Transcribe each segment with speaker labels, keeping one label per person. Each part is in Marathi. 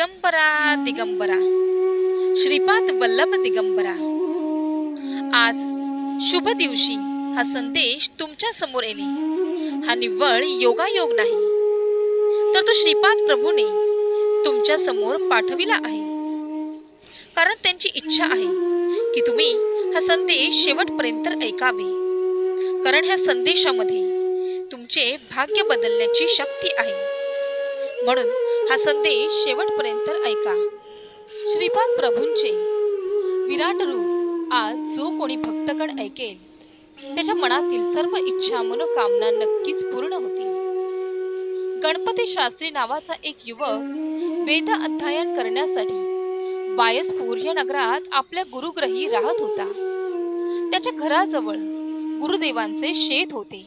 Speaker 1: दिगंबरा दिगंबरा. श्रीपाद वल्लभ दिगंबरा. आज शुभ दिवशी हा संदेश तुमच्यासमोर येणे. हा निव्वळ योगायोग नाही. तर तो श्रीपाद प्रभूने तुमच्यासमोर पाठविला आहे. कारण त्यांची इच्छा आहे की तुम्ही हा संदेश शेवटपर्यंत ऐकावे. कारण ह्या संदेशामध्ये तुमचे भाग्य बदलण्याची शक्ती आहे. म्हणून हा संदेश शेवटपर्यंत ऐका. श्रीपाद प्रभूंचे विराट रूप आज जो कोणी भक्तगण ऐकेल त्याच्या मनातील सर्व इच्छा मनोकामना नक्कीच पूर्ण होतील. गणपती शास्त्री नावाचा एक युवक वेद अध्ययन करण्यासाठी वायसपूर या नगरात आपल्या गुरुग्रही राहत होता. त्याच्या घराजवळ गुरुदेवांचे शेत होते.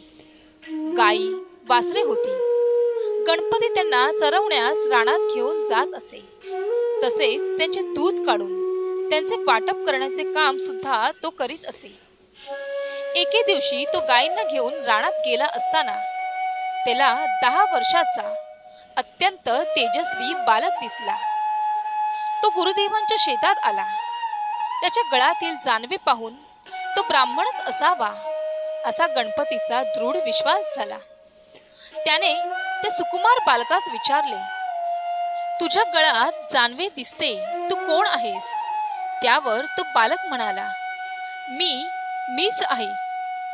Speaker 1: गाई वासरे होती. गणपती त्यांना चरवण्यास रानात घेऊन जात असे. तसेच त्यांचे दूध काढून त्यांचे वाटप करण्याचे काम सुद्धा तो करीत असे. एके दिवशी तो गायींना घेऊन रानात गेला असताना त्याला दहा वर्षाचा अत्यंत तेजस्वी बालक दिसला. तो गुरुदेवांच्या शेतात आला. त्याच्या गळातील जानवे पाहून तो ब्राह्मणच असावा असा गणपतीचा दृढ विश्वास झाला. त्याने त्या सुकुमार बालकास विचारले तुझ्या गळात जानवे दिसते तू कोण आहेस? त्यावर तो बालक म्हणाला मी मीच आहे.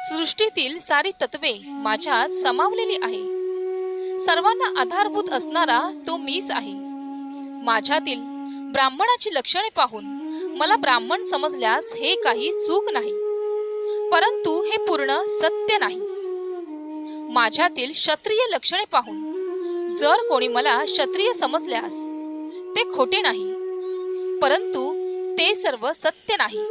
Speaker 1: सृष्टीतील सारी तत्वे माझ्यात समावलेली आहे. सर्वांना आधारभूत असणारा तो मीच आहे. माझ्यातील ब्राह्मणाची लक्षणे पाहून मला ब्राह्मण समजल्यास हे काही चूक नाही. परंतु हे पूर्ण सत्य नाही. माझ्यातील क्षत्रिय लक्षणे पाहून. जर कोणी मला क्षत्रिय समजल्यास ते खोटे नाही परंतु ते सर्व सत्य नाही.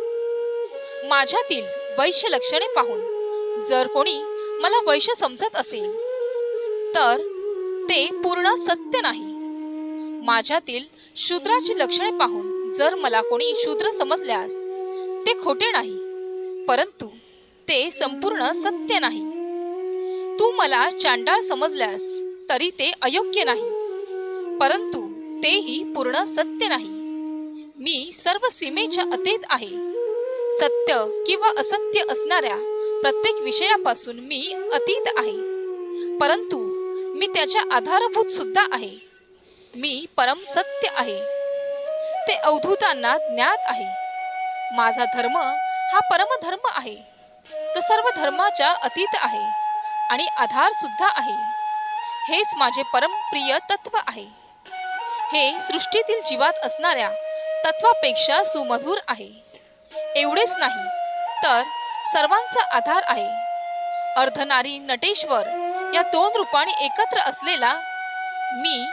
Speaker 1: माझ्यातील वैश्य लक्षणे पाहून जर कोणी मला वैश्य समजत असेल तर ते पूर्ण सत्य नाही. माझ्यातील शूद्राची लक्षणे पाहून जर मला कोणी शूद्र समजल्यास ते खोटे नाही परंतु ते संपूर्ण सत्य नाही. मला चांडाळ समजल्यास तरी ते अयोग्य नाही. परंतु तेही पूर्ण सत्य नाही. मी सर्व सीमेच्या अतीत आहे. सत्य किंवा असत्य असणाऱ्या प्रत्येक विषयापासून मी अतीत आहे. परंतु मी त्याच्या आधारभूत सुद्धा आहे. मी परम सत्य आहे. ते अवधूतांना ज्ञात आहे. माझा धर्म हा परमधर्म आहे. तो सर्व धर्माच्या अतीत आहे. आणि आधार सुद्धा आहे. हेच माझे परमप्रिय तत्व आहे. हे सृष्टीतील जीवात असणाऱ्या तत्वापेक्षा सुमधुर आहे. एवढेच नाही तर सर्वांचा आधार आहे. अर्धनारी नटेश्वर या दोन रूपाने एकत्र असलेला मी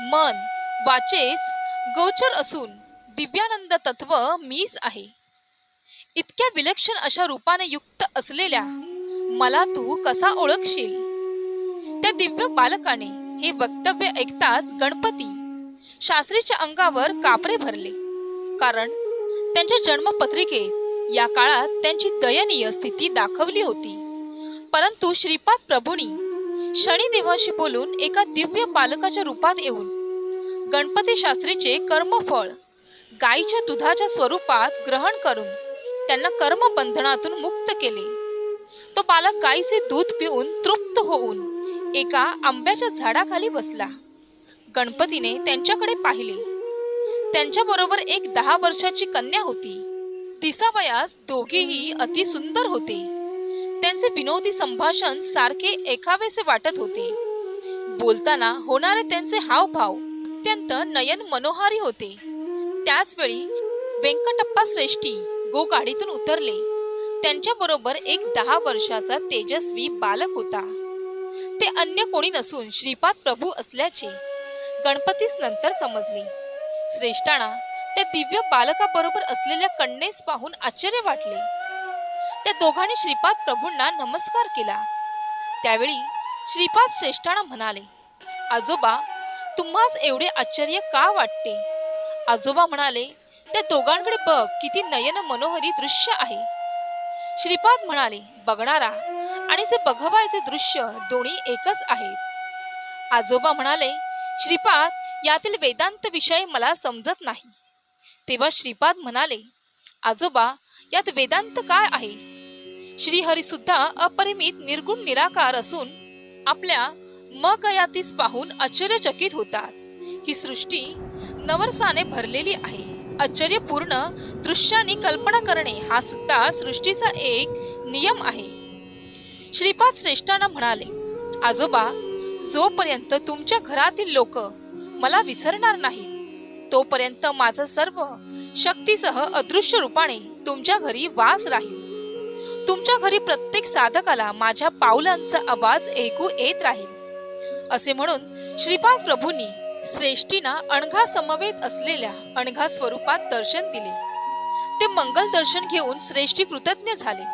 Speaker 1: मन वाचेस गोचर असून दिव्यानंद तत्व मीच आहे. इतक्या विलक्षण अशा रूपाने युक्त असलेल्या मला तू कसा ओळखशील? त्या दिव्य बालकाने हे वक्तव्य ऐकताच गणपती शास्त्रीच्या अंगावर कापरे भरले. कारण त्यांच्या जन्मपत्रिकेत या काळात त्यांची दयनीय स्थिती दाखवली होती. परंतु श्रीपाद प्रभूंनी शनिदेवाशी बोलून एका दिव्य बालकाच्या रूपात येऊन गणपती शास्त्रीचे कर्मफळ गायीच्या दुधाच्या स्वरूपात ग्रहण करून त्यांना कर्मबंधनातून मुक्त केले. तो बालक गायीचे दूध पिऊन तृप्त होऊन एका आंब्याच्या झाडाखाली बसला. गणपतीने त्यांच्याकडे पाहिले. त्यांच्याबरोबर एक दहा वर्षाची कन्या होती. दिसावयास दोघेही अति सुंदर होते. त्यांचे विनोदी संभाषण सारखे एकावेसे वाटत होते. बोलताना होणारे त्यांचे हावभाव अत्यंत नयन मनोहारी होते. त्याचवेळी व्यंकटप्पा श्रेष्ठी गो गाडीतून उतरले. त्यांच्याबरोबर एक दहा वर्षाचा तेजस्वी बालक होता. ते अन्य कोणी नसून श्रीपाद प्रभू असल्याचे गणपतीस नंतर समजले. श्रेष्ठाना त्या दिव्य बालकाबरोबर असलेल्या कन्येस पाहून आश्चर्य वाटले. त्या दोघांनी श्रीपाद प्रभूंना नमस्कार केला. त्यावेळी श्रीपाद श्रेष्ठाना म्हणाले आजोबा तुम्हास एवढे आश्चर्य का वाटते? आजोबा म्हणाले त्या दोघांकडे बघ किती नयन मनोहरी दृश्य आहे. श्रीपाद म्हणाले बघणारा. आणि जे बघवायचे दृश्य दोन्ही एकच आहेत. आजोबा म्हणाले श्रीपाद यातील वेदांत विषय मला समजत नाही. तेव्हा श्रीपाद म्हणाले आजोबा यात वेदांत काय आहे? श्रीहरी सुद्धा अपरिमित निर्गुण निराकार असून आपल्या मगयातीस पाहून आश्चर्यचकित होतात. ही सृष्टी नवरसाने भरलेली आहे. आश्चर्यपूर्ण दृश्याने कल्पना करणे हा सुद्धा सृष्टीचा एक नियम आहे. श्रीपाद श्रेष्ठांना म्हणाले आजोबा जोपर्यंत तुमच्या घरातील लोक मला विसरणार नाहीत तोपर्यंत माझं सर्व शक्तीसह अदृश्य रूपाने तुमच्या घरी वास राहील. तुमच्या घरी प्रत्येक साधकाला माझ्या पावलांचा आवाज ऐकू येत राहील. असे म्हणून श्रीपाद प्रभूंनी श्रेष्ठीना अणघा समवेत असलेल्या अणघा स्वरूपात दर्शन दिले. ते मंगल दर्शन घेऊन श्रेष्ठी कृतज्ञ झाले.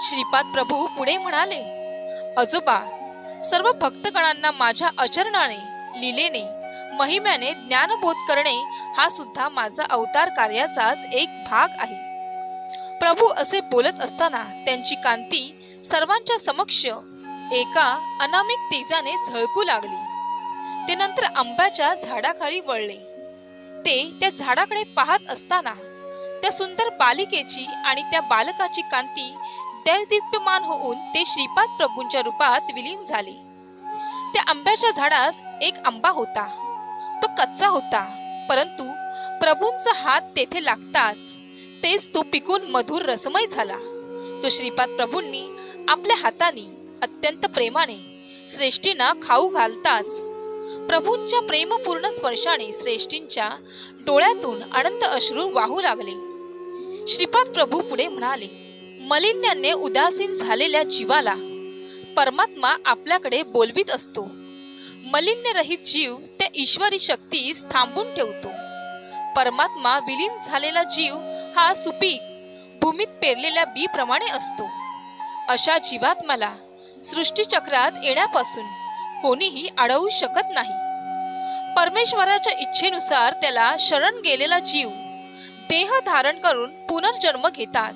Speaker 1: श्रीपाद प्रभू पुढे म्हणाले आजोबा सर्व भक्तगणांना माझ्या आचरणाने लिलेने महिम्याने ज्ञानबोध करणे हा सुद्धा माझा अवतार कार्याचाच एक भाग आहे. प्रभू असे बोलत असताना त्यांची कांती सर्वांच्या समक्ष एका अनामिक तेजाने झळकू लागली. ते नंतर आंब्याच्या झाडाखाली वळले. ते त्या झाडाकडे पाहत असताना त्या सुंदर बालिकेची आणि त्या बालकाची कांती दैदिप्यमान होऊन ते श्रीपाद प्रभूंच्या रूपात विलीन झाले. त्या आंब्याच्या झाडास एक आंबा होता. तो कच्चा होता परंतु प्रभूंचा हात तेथे लागताच तेच तो पिकून मधुर रसमय झाला. तो श्रीपाद प्रभूंनी आपल्या हाताने अत्यंत प्रेमाने श्रेष्ठींना खाऊ घालताच प्रभूंच्या प्रेमपूर्ण स्पर्शाने श्रेष्ठींच्या डोळ्यातून अनंत अश्रू वाहू लागले. श्रीपाद प्रभू पुढे म्हणाले मलिन्याने उदासीन झालेल्या जीवाला परमात्मा आपल्याकडे बोलवीत असतो. मलिन्यरहित जीव त्या ईश्वरी शक्तीस थांबून ठेवतो. परमात्मा विलीन झालेला जीव हा सुपीक भूमीत पेरलेल्या बी प्रमाणे असतो. अशा जीवात्माला सृष्टीचक्रात येण्यापासून कोणीही अडवू शकत नाही. परमेश्वराच्या इच्छेनुसार त्याला शरण गेलेला जीव देह धारण करून पुनर्जन्म घेतात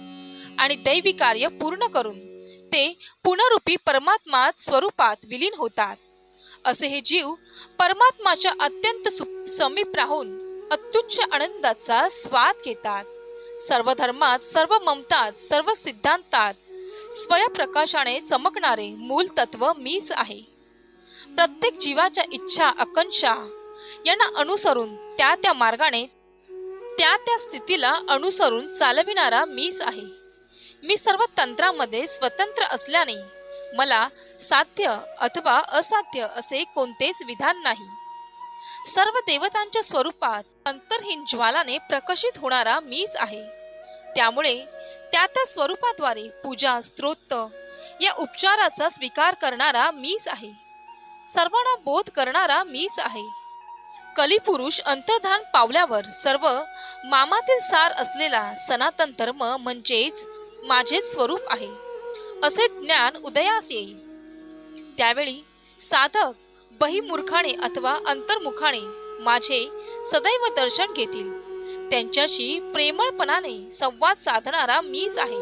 Speaker 1: आणि दैवी कार्य पूर्ण करून ते पुनरुपी परमात्मा स्वरूपात विलीन होतात. असे हे जीव परमात्माच्या अत्यंत सु- समीप राहून अत्युच्च आनंदाचा स्वाद घेतात. सर्व धर्मात सर्व ममतात सर्व सिद्धांतात स्वयंप्रकाशाने चमकणारे मूल तत्व मीच आहे. प्रत्येक जीवाच्या इच्छा आकांक्षा यांना अनुसरून त्या त्या मार्गाने त्या त्या स्थितीला अनुसरून चालविणारा मीच आहे. मी सर्व तंत्रामध्ये स्वतंत्र असल्याने मला साध्य अथवा असाध्य असे कोणतेच विधान नाही. सर्व देवतांच्या स्वरूपात अंतरहीन ज्वालाने प्रकाशित होणारा मीच आहे. त्यामुळे त्या त्या स्वरूपाद्वारे पूजा स्तोत्र या उपचाराचा स्वीकार करणारा मीच आहे. सर्वांना बोध करणारा मीच आहे. कलिपुरुष अंतर्धान पावल्यावर सर्व मामातील सार असलेला सनातन धर्म म्हणजेच माझेच स्वरूप आहे असे ज्ञान उदयास येईल. त्यावेळी साधक बहिमूर्खाने अथवा अंतर्मुखाने माझे सदैव दर्शन घेतील. त्यांच्याशी प्रेमळपणाने संवाद साधणारा मीच आहे.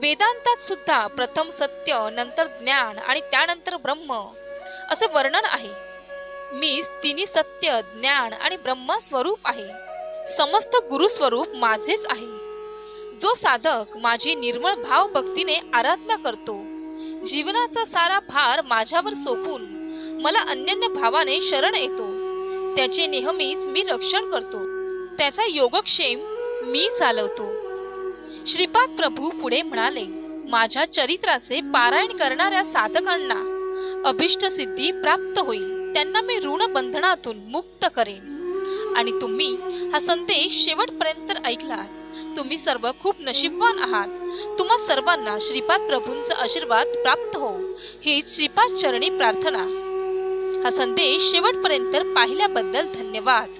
Speaker 1: वेदांतात सुद्धा प्रथम सत्य नंतर ज्ञान आणि त्यानंतर ब्रह्म असे वर्णन आहे. मीच तिन्ही सत्य ज्ञान आणि ब्रह्मस्वरूप आहे. समस्त गुरुस्वरूप माझेच आहे. जो साधक माझी निर्मळ भाव भक्तीने आराधना करतो जीवनाचा सारा भार माझ्यावर सोपून मला अन्यन्य भावाने शरण येतो. त्याचे नेहमीच मी रक्षण करतो. त्याचा योगक्षेम मी चालवतो. श्रीपाद प्रभू पुढे म्हणाले माझ्या चरित्राचे पारायण करणाऱ्या साधकांना अभिष्ट सिद्धी प्राप्त होईल. त्यांना मी ऋण बंधनातून मुक्त करेन. आणि तुम्ही हा संदेश शेवटपर्यंत ऐकलात. तुम्ही सर्व खूप नशीबवान आहात. तुम्हा सर्वांना श्रीपाद प्रभूंचा आशीर्वाद प्राप्त हो. ही श्रीपाद चरणी प्रार्थना. हा संदेश शेवटपर्यंत पाहिल्याबद्दल धन्यवाद.